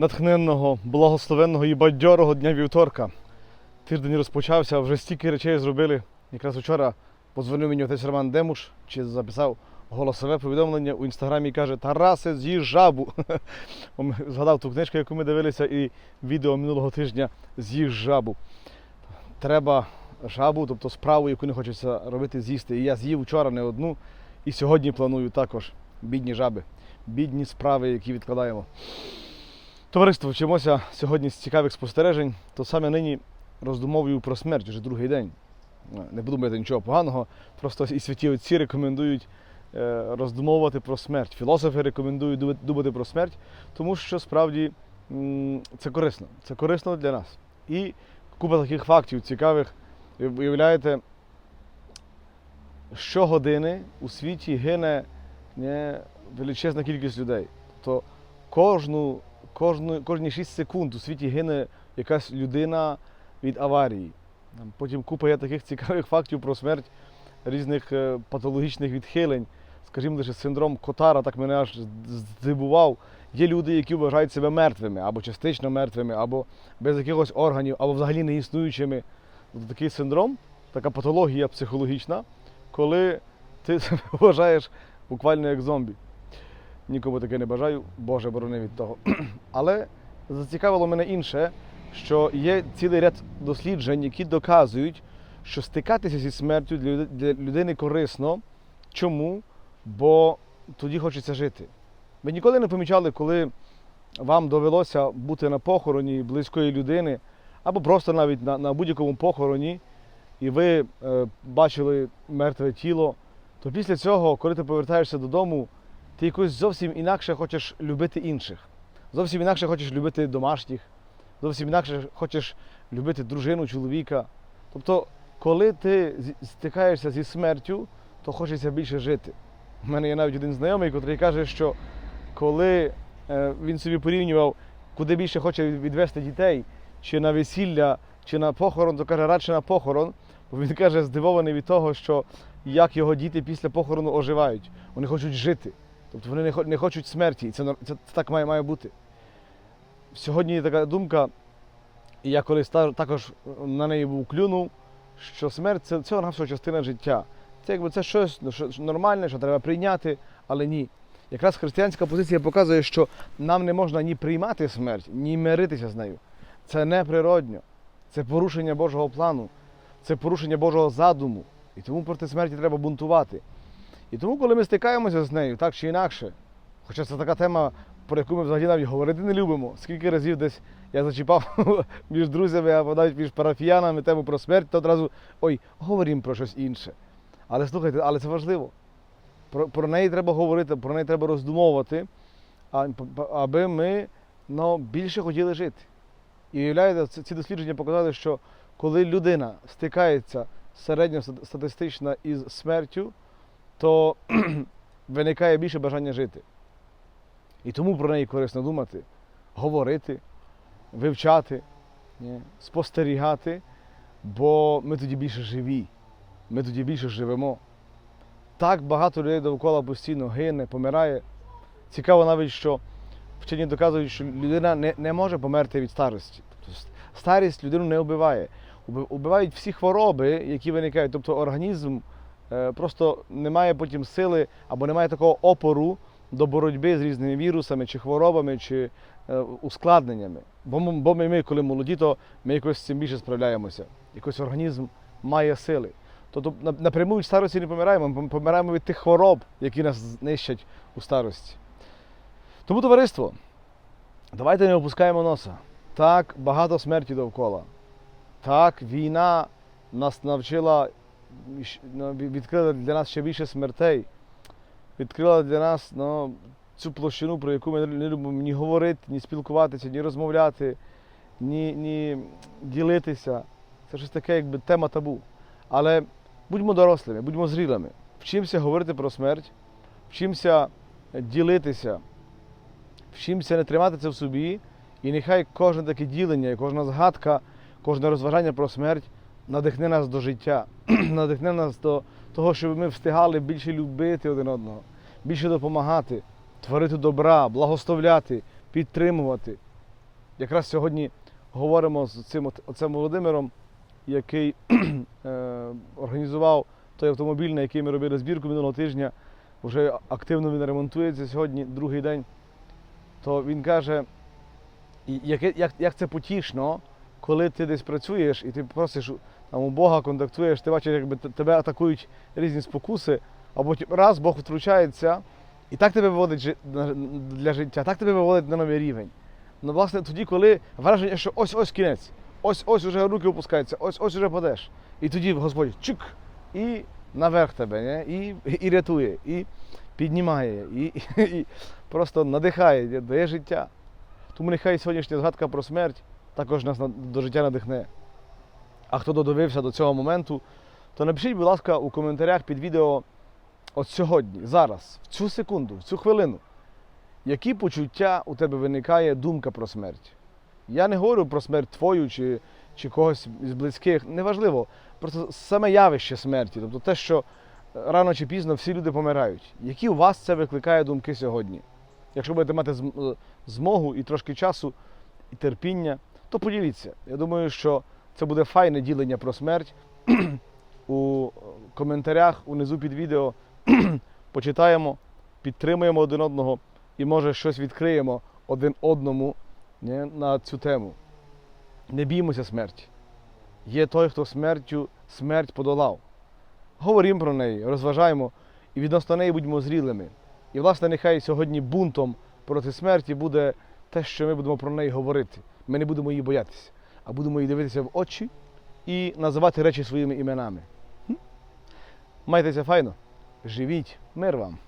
натхненного, благословенного і бадьорого дня вівторка. Тиждень розпочався, вже стільки речей зробили. Якраз вчора подзвонив мені отець Роман Демуш, чи записав голосове повідомлення у інстаграмі і каже: Тарасе, з'їж жабу. Згадав ту книжку, яку ми дивилися, і відео минулого тижня з'їж жабу. Треба жабу, тобто справу, яку не хочеться робити, з'їсти. І я з'їв вчора не одну, і сьогодні планую також бідні жаби, бідні справи, які відкладаємо. Товариство, вчимося сьогодні з цікавих спостережень, то саме нині роздумовую про смерть уже другий день. Не буду думати нічого поганого, просто і святі отці рекомендують е, роздумовувати про смерть. Філософи рекомендують думати про смерть, тому що справді це корисно. Це корисно для нас. І купа таких фактів цікавих. Ви уявляєте, щогодини у світі гине не, величезна кількість людей. Тобто кожну, кожну, кожні 6 секунд у світі гине якась людина від аварії. Потім купа є таких цікавих фактів про смерть різних е, патологічних відхилень. Скажімо, лише синдром Котара так мене аж здивував. Є люди, які вважають себе мертвими, або частично мертвими, або без якихось органів, або взагалі не існуючими. Тобто такий синдром, така патологія психологічна, коли ти себе вважаєш буквально як зомбі. Нікому таке не бажаю, Боже борони від того. Але зацікавило мене інше, що є цілий ряд досліджень, які доказують, що стикатися зі смертю для людини корисно. Чому? Бо тоді хочеться жити. Ви ніколи не помічали, коли вам довелося бути на похороні близької людини, або просто навіть на, на будь-якому похороні, і ви е, бачили мертве тіло, то після цього, коли ти повертаєшся додому, ти якось зовсім інакше хочеш любити інших. Зовсім інакше хочеш любити домашніх, зовсім інакше хочеш любити дружину, чоловіка. Тобто, коли ти стикаєшся зі смертю, то хочеться більше жити. У мене є навіть один знайомий, який каже, що коли е, він собі порівнював, куди більше хоче відвести дітей, чи на весілля, чи на похорон, то каже, радше на похорон. Бо він каже, здивований від того, що як його діти після похорону оживають. Вони хочуть жити. Тобто вони не, хо- не хочуть смерті. І це, це, так має, має бути. Сьогодні є така думка, і я колись та- також на неї був клюнув, що смерть це цього на частина життя. Це якби це щось ну, що нормальне, що треба прийняти, але ні. Якраз християнська позиція показує, що нам не можна ні приймати смерть, ні миритися з нею. Це неприродньо. Це порушення Божого плану, це порушення Божого задуму. І тому проти смерті треба бунтувати. І тому, коли ми стикаємося з нею, так чи інакше, хоча це така тема, про яку ми взагалі навіть говорити не любимо, скільки разів десь я зачіпав між друзями або навіть між парафіянами тему про смерть, то одразу ой, говоримо про щось інше. Але слухайте, але це важливо. Про, про неї треба говорити, про неї треба роздумовувати, аби ми ну, більше хотіли жити. І уявляєте, ці дослідження показали, що коли людина стикається середньостатистично із смертю, то виникає більше бажання жити. І тому про неї корисно думати, говорити, вивчати, спостерігати, бо ми тоді більше живі, ми тоді більше живемо. Так багато людей довкола постійно гине, помирає. Цікаво навіть, що вчені доказують, що людина не, не може померти від старості. Тобто старість людину не вбиває. Убивають всі хвороби, які виникають. Тобто організм просто не має потім сили або не має такого опору до боротьби з різними вірусами чи хворобами, чи е, ускладненнями. Бо, ми- бо ми, коли молоді, то ми якось з цим більше справляємося. Якось організм має сили. Тобто на- напряму від старості не помираємо, ми помираємо від тих хвороб, які нас знищать у старості. Тому, товариство, давайте не опускаємо носа. Так, багато смерті довкола. Так, війна нас навчила, ну, відкрила для нас ще більше смертей. Відкрила для нас ну, цю площину, про яку ми не любимо ні говорити, ні спілкуватися, ні розмовляти, ні, ні ділитися. Це щось таке, якби тема табу. Але будьмо дорослими, будьмо зрілими. Вчимося говорити про смерть, вчимося ділитися, вчимося не тримати це в собі, і нехай кожне таке ділення, кожна згадка, кожне розважання про смерть надихне нас до життя, надихне нас до того, щоб ми встигали більше любити один одного, більше допомагати, творити добра, благословляти, підтримувати. якраз сьогодні говоримо з цим от- оцем Володимиром, який е, організував той автомобіль, на який ми робили збірку минулого тижня. Вже активно він ремонтується сьогодні, другий день. То він каже, і яке- як, як це потішно, коли ти десь працюєш і ти просиш там, у Бога контактуєш, ти бачиш, якби тебе атакують різні спокуси, а потім раз Бог втручається і так тебе виводить для життя, так тебе виводить на новий рівень. Ну, власне, тоді, коли враження, що ось ось кінець, ось ось уже руки опускаються, ось ось уже падеш. І тоді Господь чик, і наверх тебе, не? І, і рятує, і піднімає, і, і, і просто надихає, дає життя. Тому нехай сьогоднішня згадка про смерть також нас до життя надихне. А хто додивився до цього моменту, то напишіть, будь ласка, у коментарях під відео от сьогодні, зараз, в цю секунду, в цю хвилину, які почуття у тебе виникає думка про смерть. Я не говорю про смерть твою чи, чи когось з близьких, неважливо. Просто саме явище смерті, тобто те, що рано чи пізно всі люди помирають. Які у вас це викликає думки сьогодні? Якщо будете мати е, змогу і трошки часу, і терпіння, то поділіться. Я думаю, що це буде файне ділення про смерть. У коментарях унизу під відео почитаємо, підтримуємо один одного і може щось відкриємо один одному не, на цю тему. Не біймося смерті. Є той, хто смертю смерть подолав. Говоримо про неї, розважаємо і відносно неї будьмо зрілими. І, власне, нехай сьогодні бунтом проти смерті буде те, що ми будемо про неї говорити. Ми не будемо її боятися, а будемо її дивитися в очі і називати речі своїми іменами. Майтеся файно, живіть, мир вам!